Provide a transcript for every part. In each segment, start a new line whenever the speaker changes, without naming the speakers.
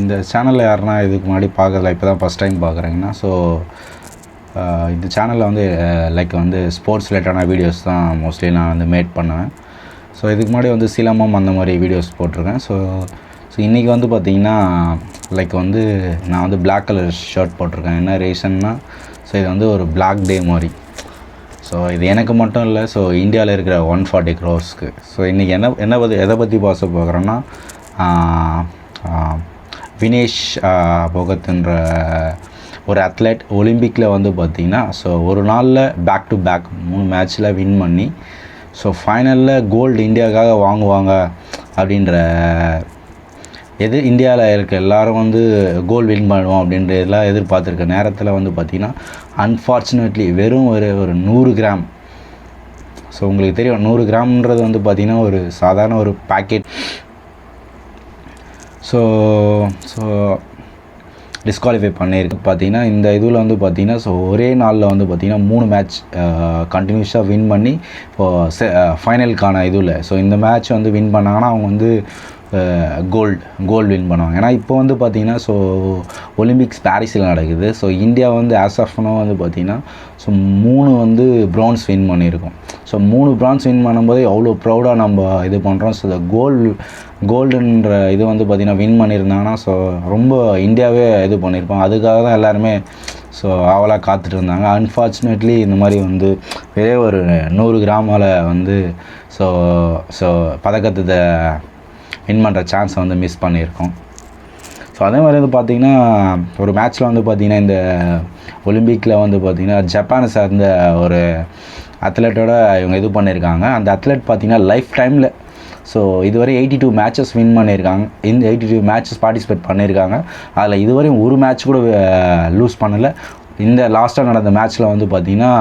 இந்த சேனலில் யாருன்னா இதுக்கு முன்னாடி பார்க்கல இப்போ தான் ஃபஸ்ட் டைம் பார்க்குறீங்கன்னா ஸோ இந்த சேனலில் வந்து லைக் வந்து ஸ்போர்ட்ஸ் ரிலேட்டடான வீடியோஸ் தான் மோஸ்ட்லி நான் வந்து மேட் பண்ணுவேன். ஸோ இதுக்கு முன்னாடி வந்து சிலம்பம் அந்த மாதிரி வீடியோஸ் போட்டிருக்கேன். ஸோ ஸோ இன்றைக்கி வந்து பார்த்திங்கன்னா லைக் வந்து நான் வந்து பிளாக் கலர் ஷர்ட் போட்டிருக்கேன். என்ன ரீசன்னா ஸோ இது வந்து ஒரு பிளாக் டே மாதிரி. ஸோ இது எனக்கு மட்டும் இல்லை ஸோ இந்தியாவில் இருக்கிற ஒன் ஃபார்ட்டி க்ரோஸ்க்கு ஸோ இன்றைக்கி என்ன என்ன பற்றி எதை பற்றி பேச போகிறேன்னா வினேஷ் ஆஹ், போகத்ன்ற ஒரு அத்லெட் ஒலிம்பிக்கில் வந்து பார்த்திங்கன்னா ஸோ ஒரு நாளில் பேக் டு பேக் மூணு மேட்ச்சில் வின் பண்ணி ஸோ ஃபைனலில் கோல்டு இந்தியாவுக்காக வாங்குவாங்க அப்படின்ற எது இந்தியாவில் இருக்க எல்லாரும் வந்து கோல் வின் பண்ணுவோம் அப்படின்ற இதெல்லாம் எதிர்பார்த்துருக்க நேரத்தில் வந்து பார்த்திங்கன்னா அன்ஃபார்ச்சுனேட்லி வெறும் ஒரு ஒரு நூறு கிராம். ஸோ உங்களுக்கு தெரியும் நூறு கிராம்ன்றது வந்து பார்த்திங்கன்னா ஒரு சாதாரண ஒரு பேக்கெட் ஸோ ஸோ டிஸ்குவாலிஃபை பண்ணியிருக்கு பார்த்தீங்கன்னா இந்த இதில் வந்து பார்த்தீங்கன்னா ஸோ ஒரே நாளில் வந்து பார்த்திங்கன்னா மூணு மேட்ச் கண்டினியூஸாக வின் பண்ணி இப்போ ஃபைனலுக்கான இதில். ஸோ இந்த மேட்ச் வந்து வின் பண்ணாங்கன்னா அவங்க வந்து கோல்டு கோல்டு வின் பண்ணுவாங்க. ஏன்னா இப்போ வந்து பார்த்திங்கன்னா ஸோ ஒலிம்பிக்ஸ் பாரிஸில் நடக்குது. ஸோ இந்தியா வந்து ஆஸ் ஆஃப்னோ வந்து பார்த்திங்கன்னா ஸோ மூணு வந்து ப்ரான்ஸ் வின் பண்ணியிருக்கோம். ஸோ மூணு ப்ரான்ஸ் வின் பண்ணும்போது அவ்வளோ ப்ரௌடாக நம்ம இது பண்ணுறோம் ஸோ கோல்டு கோல்டுன்ற இது வந்து பார்த்திங்கன்னா வின் பண்ணியிருந்தாங்கன்னா ஸோ ரொம்ப இந்தியாவே இது பண்ணியிருப்போம் அதுக்காக தான் எல்லாருமே ஸோ ஆவலாக காத்துட்டு இருந்தாங்க அன்ஃபார்ச்சுனேட்லி இந்த மாதிரி வந்து ஒரே ஒரு நூறு கிராமால் வந்து ஸோ ஸோ பதக்கத்தை வின் பண்ணுற சான்ஸை வந்து மிஸ் பண்ணியிருக்கோம். ஸோ அதே மாதிரி வந்து பார்த்திங்கன்னா ஒரு மேட்ச்சில் வந்து பார்த்திங்கன்னா இந்த ஒலிம்பிக்கில் வந்து பார்த்திங்கன்னா ஜப்பானை சார்ந்த ஒரு அத்லெட்டோட இவங்க இது பண்ணியிருக்காங்க. அந்த அத்லெட் பார்த்திங்கன்னா லைஃப் டைமில் ஸோ இதுவரை எயிட்டி டூ மேட்சஸ் வின் பண்ணியிருக்காங்க. இந்த எயிட்டி டூ மேட்சஸ் பார்ட்டிசிபேட் பண்ணியிருக்காங்க. அதில் இதுவரையும் ஒரு மேட்ச் கூட லூஸ் பண்ணலை. இந்த லாஸ்ட்டாக நடந்த மேட்ச்சில் வந்து பார்த்திங்கன்னா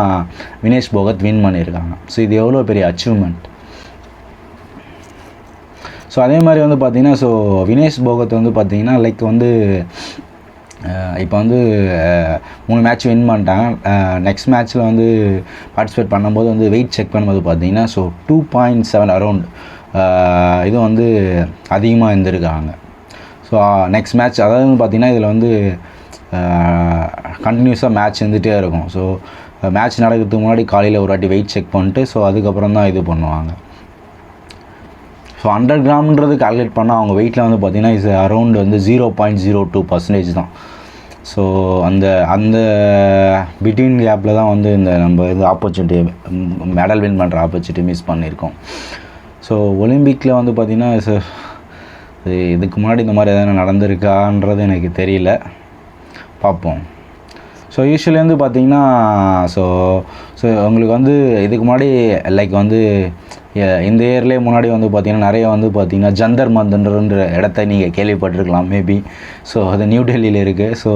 வினேஷ் போகத் வின் பண்ணியிருக்காங்க. ஸோ இது எவ்வளோ பெரிய அச்சீவ்மெண்ட் ஸோ அதே மாதிரி வந்து பார்த்திங்கன்னா ஸோ வினேஷ் போகத் வந்து பார்த்தீங்கன்னா லைக் வந்து இப்போ வந்து மூணு மேட்ச் வின் பண்ணிட்டாங்க. நெக்ஸ்ட் மேட்ச்சில் வந்து பார்ட்டிசிபேட் பண்ணும்போது வந்து வெயிட் செக் பண்ணும்போது பார்த்தீங்கன்னா so two point seven around இது வந்து அதிகமாக இருந்திருக்காங்க. ஸோ நெக்ஸ்ட் மேட்ச் அதாவது வந்து பார்த்தீங்கன்னா இதில் வந்து கண்டினியூஸாக மேட்ச் இருந்துகிட்டே இருக்கும். ஸோ மேட்ச் நடக்கிறதுக்கு முன்னாடி காலையில் ஒரு வாட்டி வெயிட் செக் பண்ணிட்டு ஸோ அதுக்கப்புறம் தான் இது பண்ணுவாங்க. ஸோ ஹண்ட்ரட் கிராம்ன்றது கால்குலேட் பண்ணால் அவங்க வெயிட்டில் வந்து பார்த்தீங்கன்னா இஸ் அரௌண்ட் வந்து zero point zero two percentage தான். ஸோ அந்த அந்த பிட்வீன் கேப்பில் தான் வந்து இந்த நம்ம இது ஆப்பர்ச்சுனிட்டி மெடல் வின் பண்ணுற ஆப்பர்ச்சுனிட்டி மிஸ் பண்ணியிருக்கோம். ஸோ ஒலிம்பிக்கில் வந்து பார்த்திங்கன்னா இது- இது இதுக்கு முன்னாடி இந்த மாதிரி எதனா நடந்திருக்கான்றது எனக்கு தெரியல. பார்ப்போம் ஸோ யூஸ்வலி வந்து பார்த்தீங்கன்னா ஸோ ஸோ உங்களுக்கு வந்து இதுக்கு முன்னாடி லைக் வந்து இந்த இயர்லேயே முன்னாடி வந்து பார்த்திங்கன்னா நிறைய வந்து பார்த்தீங்கன்னா ஜந்தர் மந்தன்ற இடத்த நீங்கள் கேள்விப்பட்டிருக்கலாம் மேபி ஸோ அது நியூ டெல்லியில் இருக்குது ஸோ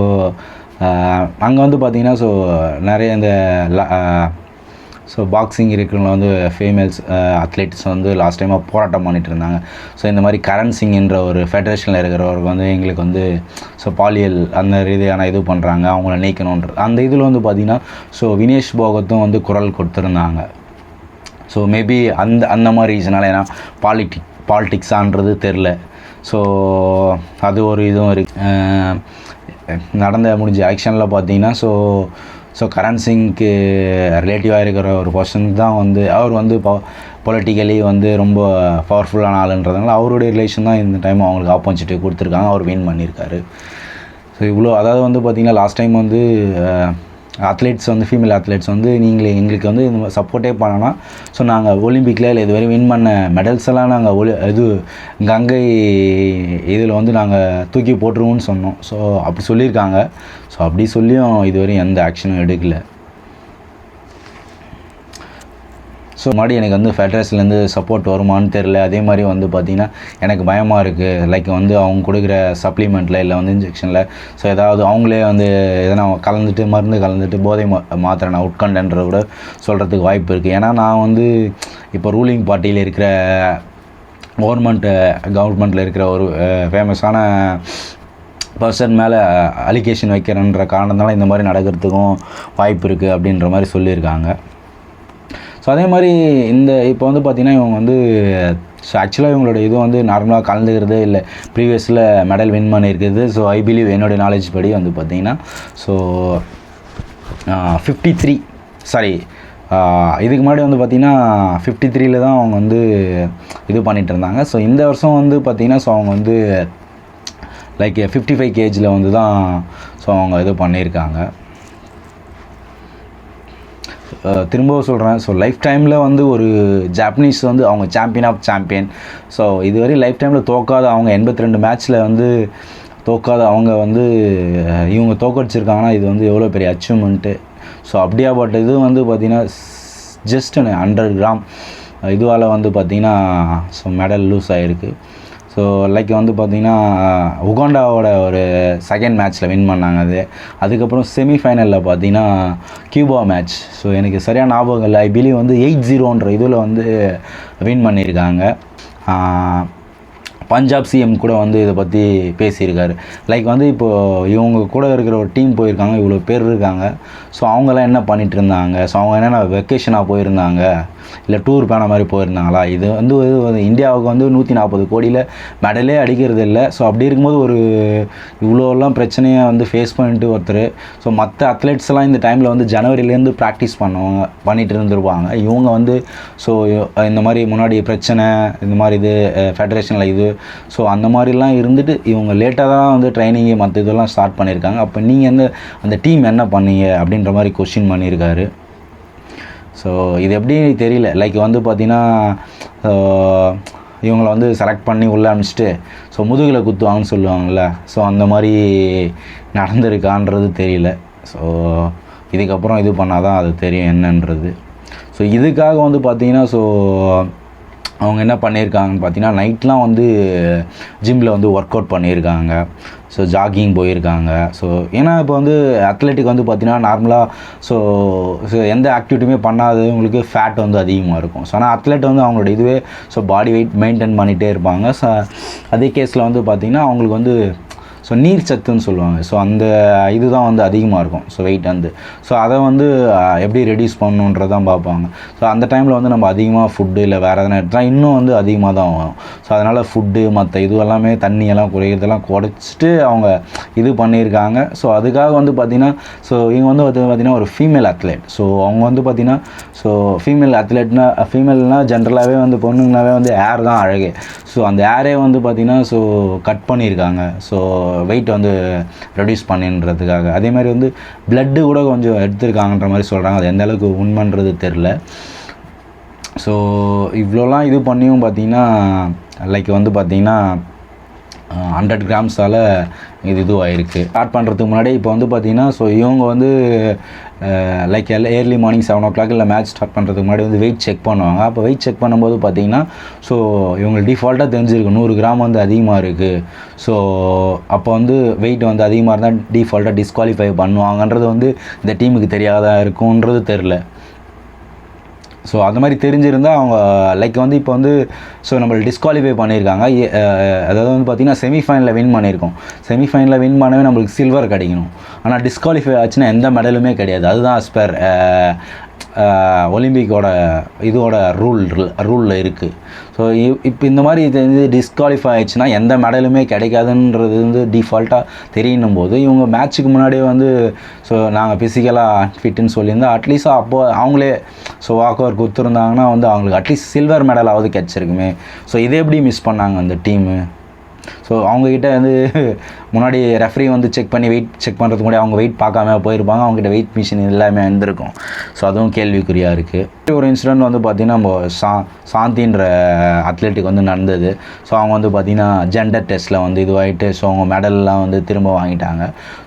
அங்கே வந்து பார்த்திங்கன்னா ஸோ நிறைய இந்த ஸோ பாக்ஸிங் இருக்கிறவங்க வந்து ஃபீமேல்ஸ் அத்லெட்ஸ் uh, வந்து லாஸ்ட் டைமாக போராட்டம் பண்ணிட்டு இருந்தாங்க ஸோ இந்த மாதிரி கரண் சிங்ன்ற ஒரு ஃபெடரேஷனில் இருக்கிறவருக்கு வந்து எங்களுக்கு வந்து ஸோ பாலியல் அந்த ரீதியான இது பண்ணுறாங்க அவங்கள நீக்கணுன்ற அந்த இதில் வந்து பார்த்திங்கன்னா ஸோ வினேஷ் போகத்தும் வந்து குரல் கொடுத்துருந்தாங்க. ஸோ மேபி அந்த அந்த மாதிரி ரீசனால் ஏன்னா பாலிட்டிக் பாலிட்டிக்ஸான்றது தெரில. ஸோ அது ஒரு இதுவும் இருக்கு. Uh, நடந்த முடிஞ்ச ஆக்ஷனில் பார்த்தீங்கன்னா ஸோ ஸோ கரண் சிங்க்கு ரிலேட்டிவாக இருக்கிற ஒரு பர்சன் தான் வந்து அவர் வந்து பொலிட்டிக்கலி வந்து ரொம்ப பவர்ஃபுல்லான ஆளுன்றதுனால அவருடைய ரிலேஷன் தான் இந்த டைம் அவங்களுக்கு ஆப்போசிட்டி கொடுத்துருக்காங்க. அவர் வின் பண்ணியிருக்காரு. ஸோ இவ்வளோ அதாவது வந்து பார்த்திங்கன்னா லாஸ்ட் டைம் வந்து அத்லெட்ஸ் வந்து ஃபீமேல் அத்லெட்ஸ் வந்து நீங்களே எங்களுக்கு வந்து இந்த மாதிரி சப்போர்ட்டே பண்ணலாம் ஸோ நாங்கள் ஒலிம்பிக்கில் இல்லை இதுவரை வின் பண்ண மெடல்ஸ் எல்லாம் நாங்கள் ஒலி இது கங்கை இதில் வந்து நாங்கள் தூக்கி போட்டுருவோம்னு சொன்னோம். ஸோ அப்படி சொல்லியிருக்காங்க. ஸோ அப்படி சொல்லியும் இதுவரையும் எந்த ஆக்ஷனும் எடுக்கலை. ஸோ மறுபடியும் எனக்கு வந்து ஃபெட்ரேஷன்லேருந்து சப்போர்ட் வருமான்னு தெரில அதே மாதிரி வந்து பார்த்திங்கன்னா எனக்கு பயமாக இருக்குது லைக் வந்து அவங்க கொடுக்குற சப்ளிமெண்ட்டில் இல்லை வந்து இன்ஜெக்ஷனில் ஸோ ஏதாவது அவங்களே வந்து எதனா கலந்துட்டு மருந்து கலந்துட்டு போதை மா மாத்திரை நான் உட்கண்டன்ற கூட சொல்கிறதுக்கு வாய்ப்பு இருக்குது ஏன்னா நான் வந்து இப்போ ரூலிங் பார்ட்டியில் இருக்கிற கவர்மெண்ட்டு கவர்மெண்ட்டில் இருக்கிற ஒரு ஃபேமஸான பர்சன் மேலே அலிகேஷன் வைக்கிறன்ற காரணத்தினால இந்த மாதிரி நடக்கிறதுக்கும் வாய்ப்பு இருக்குது அப்படின்ற மாதிரி சொல்லியிருக்காங்க. ஸோ அதே மாதிரி இந்த இப்போ வந்து பார்த்திங்கன்னா இவங்க வந்து ஸோ ஆக்சுவலாக இவங்களோட இது வந்து நார்மலாக கலந்துக்கிறதே இல்லை. ப்ரீவியஸில் மெடல் வின் பண்ணியிருக்கிறது. ஸோ ஐ பிலீவ் என்னுடைய நாலேஜ் படி வந்து பார்த்திங்கன்னா ஸோ ஃபிஃப்டி த்ரீ சாரி இதுக்கு முன்னாடி வந்து பார்த்திங்கன்னா ஃபிஃப்டி த்ரீல தான் அவங்க வந்து இது பண்ணிகிட்டு இருந்தாங்க. ஸோ இந்த வருஷம் வந்து பார்த்திங்கன்னா ஸோ அவங்க வந்து லைக் ஃபிஃப்டி ஃபைவ் கேஜில் வந்து தான் ஸோ அவங்க இது பண்ணியிருக்காங்க. திரும்பவும் சொல்கிறேன் ஸோ லைஃப் டைமில் வந்து ஒரு ஜாப்பனீஸ் வந்து அவங்க சாம்பியன் ஆஃப் சாம்பியன் ஸோ இதுவரை லைஃப் டைமில் தோக்காத அவங்க எண்பத்தி ரெண்டு மேட்ச்சில் வந்து தோக்காத அவங்க வந்து இவங்க தோக்கடிச்சிருக்காங்கன்னா இது வந்து எவ்வளோ பெரிய அச்சீவ்மெண்ட்டு ஸோ அப்படியாப்பட்ட இது வந்து பார்த்திங்கன்னா ஜஸ்ட் ஹண்ட்ரட் கிராம் இதுவால் வந்து பார்த்திங்கன்னா ஸோ மெடல் லூஸ் ஆகிருக்கு ஸோ லைக் வந்து பார்த்திங்கன்னா உகாண்டாவோட ஒரு செகண்ட் மேட்ச்சில் வின் பண்ணாங்க அது. அதுக்கப்புறம் செமிஃபைனலில் பார்த்தீங்கன்னா கியூபா மேட்ச் ஸோ எனக்கு சரியான ஞாபகம் இல்லை. ஐ பிலீவ் வந்து எயிட் ஜீரோன்ற இதில் வந்து வின் பண்ணியிருக்காங்க பஞ்சாப் சிஎம் கூட வந்து இதை பற்றி பேசியிருக்காரு. லைக் வந்து இப்போது இவங்க கூட இருக்கிற ஒரு டீம் போயிருக்காங்க இவ்வளோ பேர் இருக்காங்க. ஸோ அவங்கெல்லாம் என்ன பண்ணிகிட்டு இருந்தாங்க? ஸோ அவங்க என்னென்ன வெக்கேஷனாக போயிருந்தாங்க? இல்லை டூர் போன மாதிரி போயிருந்தாங்களா? இது வந்து இந்தியாவுக்கு வந்து நூற்றி நாற்பது கோடியில் மெடலே அடிக்கிறது இல்லை. ஸோ அப்படி இருக்கும்போது ஒரு இவ்வளோலாம் பிரச்சனையை வந்து ஃபேஸ் பண்ணிட்டு ஒருத்தர். ஸோ மற்ற அத்லெட்ஸ்லாம் இந்த டைமில் வந்து ஜனவரிலேருந்து ப்ராக்டிஸ் பண்ணுவாங்க பண்ணிகிட்டு இருந்திருப்பாங்க. இவங்க வந்து ஸோ இந்த மாதிரி முன்னாடி பிரச்சனை இந்த மாதிரி இது ஃபெடரேஷனில் இது ஸோ அந்த மாதிரிலாம் இருந்துட்டு இவங்க லேட்டாக தான் வந்து ட்ரைனிங்கு மற்ற இதெல்லாம் ஸ்டார்ட் பண்ணியிருக்காங்க. அப்போ நீங்கள் வந்து அந்த டீம் என்ன பண்ணீங்க அப்படின்ற மாதிரி கொஷின் பண்ணியிருக்காரு. ஸோ இது எப்படி தெரியல. லைக் வந்து பார்த்தீங்கன்னா இவங்களை வந்து செலக்ட் பண்ணி உள்ளே அனுப்பிச்சிட்டு ஸோ முதுகில் குத்துவாங்கன்னு சொல்லுவாங்கள்ல ஸோ அந்த மாதிரி நடந்திருக்கான்றது தெரியல. ஸோ இதுக்கப்புறம் இது பண்ணால் தான் அது தெரியும் என்னன்றது. ஸோ இதுக்காக வந்து பார்த்திங்கன்னா ஸோ அவங்க என்ன பண்ணியிருக்காங்கன்னு பார்த்தீங்கன்னா நைட்லாம் வந்து ஜிம்மில் வந்து ஒர்க் அவுட் பண்ணியிருக்காங்க. ஸோ ஜாகிங் போயிருக்காங்க. ஸோ ஏன்னா இப்போ வந்து அத்லெட்டிக் வந்து பார்த்தீங்கன்னா நார்மலாக ஸோ ஸோ எந்த ஆக்டிவிட்டியுமே பண்ணாதவங்களுக்கு ஃபேட் வந்து அதிகமாக இருக்கும். ஸோ ஆனால் அத்லெட் வந்து அவங்களோட இதுவே ஸோ பாடி வெயிட் மெயின்டைன் பண்ணிகிட்டே இருப்பாங்க. ஸோ அதே கேஸில் வந்து பார்த்திங்கன்னா அவங்களுக்கு வந்து ஸோ நீர் சத்துன்னு சொல்லுவாங்க. ஸோ அந்த இதுதான் வந்து அதிகமாக இருக்கும். ஸோ வெயிட் வந்து. ஸோ அதை வந்து எப்படி ரெடியூஸ் பண்ணணுன்றதான் பார்ப்பாங்க. ஸோ அந்த டைமில் வந்து நம்ம அதிகமாக ஃபுட்டு இல்லை வேறு எதனா எடுத்தால் இன்னும் வந்து அதிகமாக தான் வரும். ஸோ அதனால் ஃபுட்டு மற்ற இதுவெல்லாமே தண்ணியெல்லாம் குறைகிறதெல்லாம் குறையிறதெல்லாம் குறைச்சிட்டு அவங்க இது பண்ணியிருக்காங்க. ஸோ அதுக்காக வந்து பார்த்திங்கன்னா ஸோ இவங்க வந்து பார்த்திங்கன்னா ஒரு ஃபீமேல் அத்லெட் ஸோ அவங்க வந்து பார்த்திங்கன்னா ஸோ ஃபீமேல் அத்லெட்னா ஃபீமேல்னால் ஜென்ரலாகவே வந்து பொண்ணுங்கனாவே வந்து ஏர் தான் அழகு. ஸோ அந்த ஏரே வந்து பார்த்திங்கன்னா ஸோ கட் பண்ணியிருக்காங்க. ஸோ வெயிட் வந்து ரெடியூஸ் பண்ணின்றதுக்காக. அதே மாதிரி வந்து பிளட்டு கூட கொஞ்சம் எடுத்திருக்காங்கன்ற மாதிரி சொல்கிறாங்க அது எந்த அளவுக்கு உண்மைன்றது தெரில ஸோ இவ்வளோலாம் இது பண்ணியும் பார்த்தீங்கன்னா லைக் வந்து பார்த்திங்கன்னா ஹண்ட்ரட் கிராம்ஸால் இது இதுவாகிருக்கு ஸ்டார்ட் பண்ணுறதுக்கு முன்னாடி இப்போ வந்து பார்த்திங்கன்னா ஸோ இவங்க வந்து லைக் எல்லாம் early morning seven o'clock இல்லை மேட்ச் ஸ்டார்ட் பண்ணுறதுக்கு முன்னாடி வந்து வெயிட் செக் பண்ணுவாங்க. அப்போ வெயிட் செக் பண்ணும்போது பார்த்தீங்கன்னா ஸோ இவங்களுக்கு டிஃபால்ட்டாக தெரிஞ்சிருக்கு. நூறு கிராம் வந்து அதிகமாக இருக்குது ஸோ அப்போ வந்து வெயிட் வந்து அதிகமாக இருந்தால் டிஃபால்ட்டாக டிஸ்குவாலிஃபை பண்ணுவாங்கன்றது வந்து இந்த டீமுக்கு தெரியாதா இருக்குன்றது தெரில ஸோ அந்த மாதிரி தெரிஞ்சிருந்தால் அவங்க லைக் வந்து இப்போ வந்து ஸோ நம்மளை டிஸ்குவாலிஃபை பண்ணியிருக்காங்க அதாவது வந்து பார்த்திங்கன்னா செமிஃபைனலில் வின் பண்ணியிருக்கோம் செமிஃபைனலில் வின் பண்ணவே நம்மளுக்கு சில்வர் கிடைக்கணும். ஆனால் டிஸ்குவாலிஃபை ஆச்சுன்னா எந்த மெடலுமே கிடையாது. அதுதான் அஸ்பர் ஒலிம்பிக்கோட இதோட ரூல் ரூலில் இருக்குது ஸோ இப்போ இந்த மாதிரி இது வந்து டிஸ்குவாலிஃபை ஆயிடுச்சுன்னா எந்த மெடலுமே கிடைக்காதுன்றது வந்து டிஃபால்ட்டாக தெரியணும் போது இவங்க மேட்ச்சுக்கு முன்னாடியே வந்து ஸோ நாங்கள் ஃபிசிக்கலாக ஃபிட்டுன்னு சொல்லியிருந்தோம் அட்லீஸ்ட் அப்போ அவங்களே ஸோ வாக் ஓவர் கொடுத்துருந்தாங்கன்னா வந்து அவங்களுக்கு அட்லீஸ்ட் சில்வர் மெடலாவது கிடச்சிருக்குமே. ஸோ இதை எப்படி மிஸ் பண்ணாங்க அந்த டீமு ஸோ அவங்கக்கிட்ட வந்து முன்னாடி ரெஃப்ரி வந்து செக் பண்ணி வெயிட் செக் பண்ணுறதுக்கு முன்னாடி அவங்க வெயிட் பார்க்காம போயிருப்பாங்க. அவங்ககிட்ட வெயிட் மிஷின் எல்லாமே இருந்திருக்கும். ஸோ அதுவும் கேள்விக்குறியாக இருக்குது ஒரு இன்சிடென்ட் வந்து பார்த்திங்கன்னா நம்ம சா சாந்தின்ற அத்லெட்டிக் வந்து நடந்தது. ஸோ அவங்க வந்து பார்த்திங்கன்னா ஜெண்டர் டெஸ்ட்டில் வந்து இதுவாகிட்டு ஸோ அவங்க மெடல்லாம் வந்து திரும்ப வாங்கிட்டாங்க.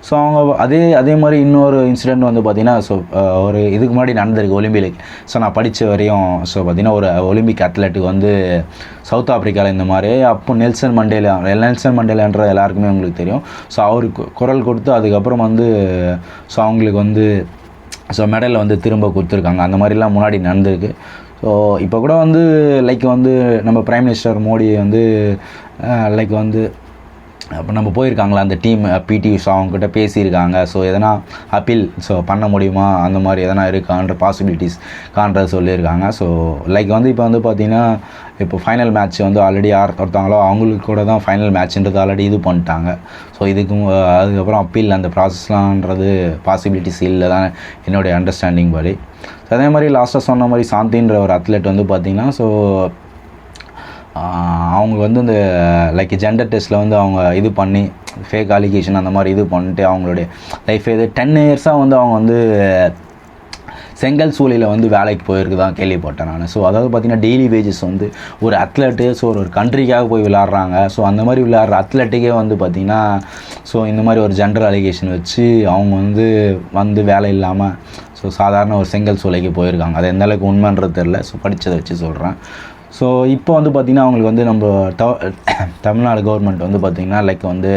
ஸோ அவங்க அதே அதே மாதிரி இன்னொரு இன்சிடென்ட் வந்து பார்த்திங்கன்னா ஸோ ஒரு இதுக்கு முன்னாடி நடந்திருக்கு ஒலிம்பிக். ஸோ நான் படித்த வரையும் ஸோ பார்த்திங்கன்னா ஒரு ஒலிம்பிக் அத்லெட்டுக்கு வந்து சவுத் ஆப்பிரிக்காவில் இந்த மாதிரி அப்போ நெல்சன் மண்டேலா நெல்சன் மண்டேலான்ற எல்லாருக்குமே உங்களுக்கு தெரியும். ஸோ அவருக்கு குரல் கொடுத்து அதுக்கப்புறம் வந்து ஸோ அவங்களுக்கு வந்து ஸோ மெடலில் வந்து திரும்ப கொடுத்துருக்காங்க. அந்த மாதிரிலாம் முன்னாடி நடந்திருக்கு. ஸோ இப்போ கூட வந்து லைக் வந்து நம்ம பிரைம் மினிஸ்டர் மோடி வந்து லைக் வந்து அப்போ நம்ம போயிருக்காங்களா? அந்த டீம் பிடி உஷா அவங்ககிட்ட பேசியிருக்காங்க. ஸோ எதனா அப்பீல் ஸோ பண்ண முடியுமா? அந்த மாதிரி எதனா இருக்கான்ற பாசிபிலிட்டிஸ் காண்றது சொல்லியிருக்காங்க. ஸோ லைக் வந்து இப்போ வந்து பார்த்தீங்கன்னா இப்போ ஃபைனல் மேட்ச் வந்து ஆல்ரெடி யார் ஒருத்தாங்களோ அவங்களுக்கு கூட தான் ஃபைனல் மேட்ச்ன்றது ஆல்ரெடி இது பண்ணிட்டாங்க. ஸோ இதுக்கும் அதுக்கப்புறம் அப்பீல் அந்த ப்ராசஸ்லான்றது பாசிபிலிட்டிஸ் இல்லை தான் என்னுடைய அண்டர்ஸ்டாண்டிங் படி. ஸோ அதே மாதிரி லாஸ்ட்டாக சொன்ன மாதிரி சாந்தின்ற ஒரு அத்லெட் வந்து பார்த்திங்கன்னா ஸோ அவங்க வந்து இந்த லைக் ஜெண்டர் டெஸ்ட்டில் வந்து அவங்க இது பண்ணி ஃபேக் அலிகேஷன் அந்த மாதிரி இது பண்ணிட்டு அவங்களுடைய லைஃப் இது டென் இயர்ஸாக வந்து அவங்க வந்து செங்கல் சூழலில் வந்து வேலைக்கு போயிருக்கு தான் கேள்விப்பட்டேன் நான். ஸோ அதாவது பார்த்தீங்கன்னா டெய்லி வேஜஸ் வந்து ஒரு அத்லெட்டு ஸோ ஒரு கண்ட்ரிக்காக போய் விளாட்றாங்க ஸோ அந்த மாதிரி விளாட்ற அத்லெட்டுக்கே வந்து பார்த்திங்கன்னா ஸோ இந்த மாதிரி ஒரு ஜெண்டர் அலிகேஷன் வச்சு அவங்க வந்து வந்து வேலை இல்லாமல் ஸோ சாதாரண ஒரு செங்கல் சூளைக்கு போயிருக்காங்க. அது எந்த அளவுக்கு உண்மைன்றது தெரில ஸோ படித்ததை வச்சு சொல்கிறேன் ஸோ இப்போ வந்து பார்த்திங்கன்னா அவங்களுக்கு வந்து நம்ம த- தமிழ்நாடு கவர்மெண்ட் வந்து பார்த்திங்கன்னா லைக் வந்து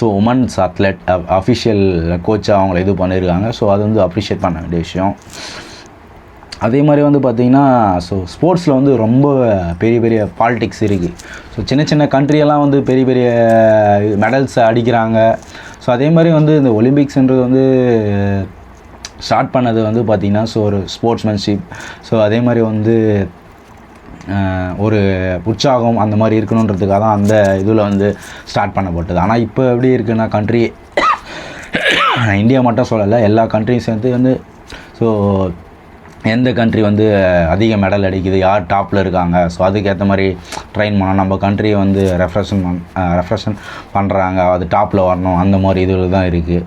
ஸோ உமன்ஸ் அத்லெட் அஃபிஷியல் கோச்சாக அவங்கள இது பண்ணியிருக்காங்க ஸோ அது வந்து அப்ரிஷியேட் பண்ண வேண்டிய விஷயம். அதே மாதிரி வந்து பார்த்திங்கன்னா ஸோ ஸ்போர்ட்ஸில் வந்து ரொம்ப பெரிய பெரிய பாலிடிக்ஸ் இருக்குது ஸோ சின்ன சின்ன கண்ட்ரியெல்லாம் வந்து பெரிய பெரிய மெடல்ஸை அடிக்கிறாங்க. ஸோ அதே மாதிரி வந்து இந்த ஒலிம்பிக்ஸ்ன்றது வந்து ஸ்டார்ட் பண்ணது வந்து பார்த்திங்கன்னா ஸோ ஒரு ஸ்போர்ட்ஸ்மேன்ஷிப் ஸோ அதே மாதிரி வந்து ஒரு உற்சாகம் அந்த மாதிரி இருக்கணுன்றதுக்காக தான் அந்த இதில் வந்து ஸ்டார்ட் பண்ணப்பட்டது. ஆனால் இப்போ எப்படி இருக்குன்னா கண்ட்ரி இந்தியா மட்டும் சொல்லலை எல்லா கண்ட்ரியும் சேர்ந்து வந்து ஸோ எந்த கண்ட்ரி வந்து அதிக மெடல் அடிக்குது யார் டாப்பில் இருக்காங்க? ஸோ அதுக்கேற்ற மாதிரி ட்ரெயின் பண்ணோம் நம்ம கண்ட்ரியை வந்து ரெஃப்ரெஷன் பண் ரெஃப்ரெஷன் பண்ணுறாங்க அது டாப்பில் வரணும் அந்த மாதிரி இதில் தான் இருக்குது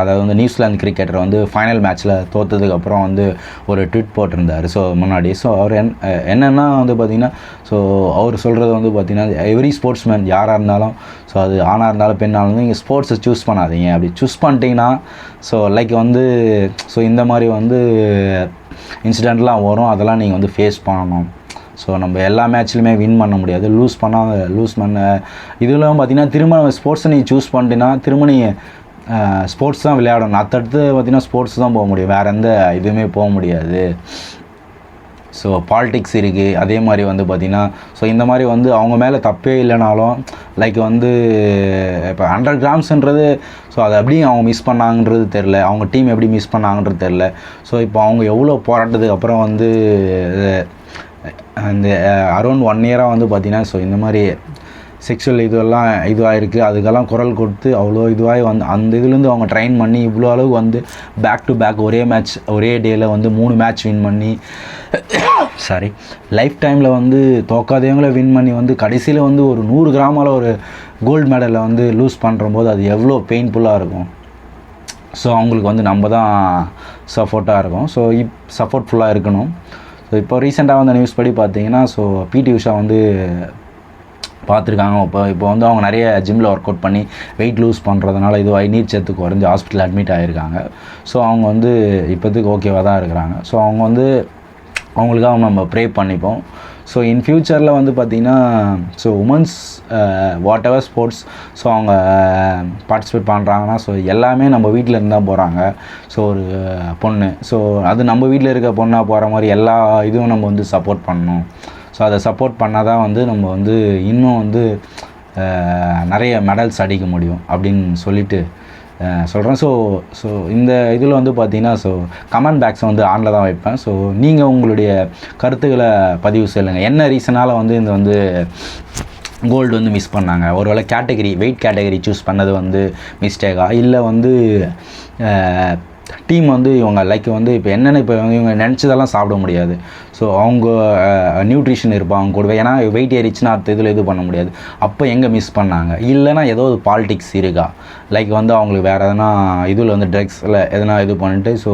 அதாவது வந்து நியூசிலாந்து கிரிக்கெட்டர் வந்து ஃபைனல் மேட்ச்சில் தோற்றதுக்கப்புறம் வந்து ஒரு ட்விட் போட்டிருந்தார். ஸோ முன்னாடி. ஸோ அவர் என் என்னென்னா வந்து பார்த்திங்கன்னா ஸோ அவர் சொல்கிறது வந்து பார்த்திங்கன்னா எவ்ரி ஸ்போர்ட்ஸ் மேன் யாராக இருந்தாலும் ஸோ அது ஆணாக இருந்தாலும் பெண்ணாக இருந்தாலும் நீங்கள் ஸ்போர்ட்ஸை சூஸ் பண்ணாதீங்க. அப்படி சூஸ் பண்ணிட்டீங்கன்னா ஸோ லைக் வந்து ஸோ இந்த மாதிரி வந்து இன்சிடெண்ட்லாம் வரும். அதெல்லாம் நீங்கள் வந்து ஃபேஸ் பண்ணணும். ஸோ நம்ம எல்லா மேட்ச்லையுமே வின் பண்ண முடியாது. லூஸ் பண்ணால் லூஸ் பண்ண. இதெல்லாம் பார்த்திங்கன்னா திரும்ப ஸ்போர்ட்ஸை நீ சூஸ் பண்ணிட்டீங்கன்னா திரும்ப நீ ஸ்போர்ட்ஸ் தான் விளையாடணும். அடுத்தடுத்து பார்த்தீங்கன்னா ஸ்போர்ட்ஸ் தான் போக முடியும். வேறு எந்த இதுவுமே போக முடியாது. ஸோ பாலிடிக்ஸ் இருக்குது அதே மாதிரி வந்து பார்த்திங்கன்னா ஸோ இந்த மாதிரி வந்து அவங்க மேலே தப்பே இல்லைனாலும் லைக் வந்து இப்போ ஹண்ட்ரட் கிராம்ஸ்ன்றது ஸோ அதை எப்படி அவங்க மிஸ் பண்ணாங்கன்றது தெரில அவங்க டீம் எப்படி மிஸ் பண்ணாங்கன்றது தெரில ஸோ இப்போ அவங்க எவ்வளோ போராட்டத்துக்கு அப்புறம் வந்து இந்த அரௌண்ட் ஒன் இயராக வந்து பார்த்திங்கன்னா ஸோ இந்த மாதிரி செக்ஷுவல் இதுவெல்லாம் இதுவாகிருக்கு அதுக்கெல்லாம் குரல் கொடுத்து அவ்வளோ இதுவாகி வந்து அந்த இதுலேருந்து அவங்க ட்ரெயின் பண்ணி இவ்வளோ அளவு வந்து பேக் டு பேக் ஒரே மேட்ச் ஒரே டேயில் வந்து மூணு மேட்ச் வின் பண்ணி சாரி லைஃப் டைமில் வந்து தோக்காதவங்கள வின் பண்ணி வந்து கடைசியில் வந்து ஒரு நூறு கிராமில் ஒரு கோல்டு மெடலை வந்து லூஸ் பண்ணுறம்போது அது எவ்வளோ பெயின்ஃபுல்லாக இருக்கும். ஸோ அவங்களுக்கு வந்து நம்ம தான் சப்போர்ட்டாக இருக்கும். ஸோ இப் சப்போர்ட்ஃபுல்லாக இருக்கணும். ஸோ இப்போ ரீசெண்டாக வந்த நியூஸ் படி பார்த்தீங்கன்னா ஸோ பிடி உஷா வந்து பார்த்துருக்காங்க. இப்போ இப்போ வந்து அவங்க நிறைய ஜிம்மில் ஒர்க் அவுட் பண்ணி வெயிட் லூஸ் பண்ணுறதுனால இதுவாகி நீர் சத்து குறைஞ்சி ஹாஸ்பிட்டல் அட்மிட் ஆகியிருக்காங்க ஸோ அவங்க வந்து இப்போதைக்கு ஓகேவாக தான் இருக்கிறாங்க. ஸோ அவங்க வந்து அவங்களுக்காக நம்ம ப்ரே பண்ணிப்போம். ஸோ இன் ஃப்யூச்சரில் வந்து பார்த்திங்கன்னா so women's whatever sports so அவங்க பார்ட்டிசிபேட் பண்ணுறாங்கன்னா ஸோ எல்லாமே நம்ம வீட்டில் இருந்தால் போகிறாங்க ஸோ ஒரு பொண்ணு. ஸோ அது நம்ம வீட்டில் இருக்க பொண்ணாக போகிற மாதிரி எல்லா இதுவும் நம்ம வந்து சப்போர்ட் பண்ணணும். ஸோ அதை சப்போர்ட் பண்ணால் தான் வந்து நம்ம வந்து இன்னும் வந்து நிறைய மெடல்ஸ் அடிக்க முடியும் அப்படின்னு சொல்லிட்டு சொல்கிறேன் ஸோ ஸோ இந்த இதில் வந்து பார்த்தீங்கன்னா ஸோ கமெண்ட் பேக்ஸை வந்து ஆனில் தான் வைப்பேன். ஸோ நீங்கள் உங்களுடைய கருத்துக்களை பதிவு செய்யுங்க என்ன ரீசனால் வந்து இந்த வந்து கோல்டு வந்து மிஸ் பண்ணாங்க? ஒருவேளை கேட்டகரி வெயிட் கேட்டகரி சூஸ் பண்ணது வந்து மிஸ்டேக்கா இல்லை வந்து டீம் வந்து இவங்க லைக் வந்து இப்போ என்னென்ன இப்போ இவங்க நினச்சதெல்லாம் சாப்பிட முடியாது. ஸோ அவங்க நியூட்ரிஷன் இருப்பாங்க கூடவே. ஏன்னா வெயிட் ஏறிச்சுன்னா அடுத்த இதில் இது பண்ண முடியாது. அப்போ எங்கே மிஸ் பண்ணாங்க? இல்லைன்னா ஏதோ ஒரு பாலிடிக்ஸ் இருக்கா? லைக் வந்து அவங்களுக்கு வேறு எதனா இதில் வந்து ட்ரக்ஸில் எதனா இது பண்ணிட்டு ஸோ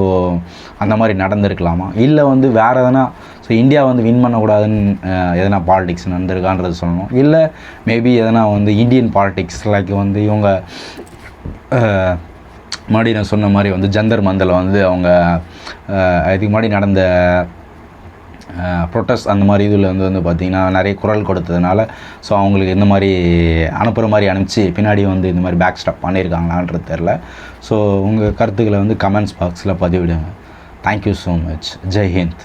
அந்த மாதிரி நடந்திருக்கலாமா? இல்லை வந்து வேறு எதனா ஸோ இந்தியா வந்து வின் பண்ணக்கூடாதுன்னு எதனா பாலிடிக்ஸ் நடந்திருக்கான்றது சொல்லணும். இல்லை மேபி எதனா வந்து இந்தியன் பாலிடிக்ஸ் லைக் வந்து இவங்க முன்னாடி நான் சொன்ன மாதிரி வந்து ஜந்தர் மந்தில் வந்து அவங்க இதுக்கு முன்னாடி நடந்த ப்ரொட்டஸ்ட் அந்த மாதிரி இதில் வந்து வந்து பார்த்திங்கன்னா நிறைய குரல் கொடுத்ததுனால ஸோ அவங்களுக்கு இந்த மாதிரி அனுப்புகிற மாதிரி அனுப்பிச்சு பின்னாடி வந்து இந்த மாதிரி பேக் ஸ்டாப் பண்ணியிருக்காங்களான்றது தெரில ஸோ உங்கள் கருத்துக்களை வந்து கமெண்ட்ஸ் பாக்ஸில் பதிவிடுங்க. Thank you so much Jai Hind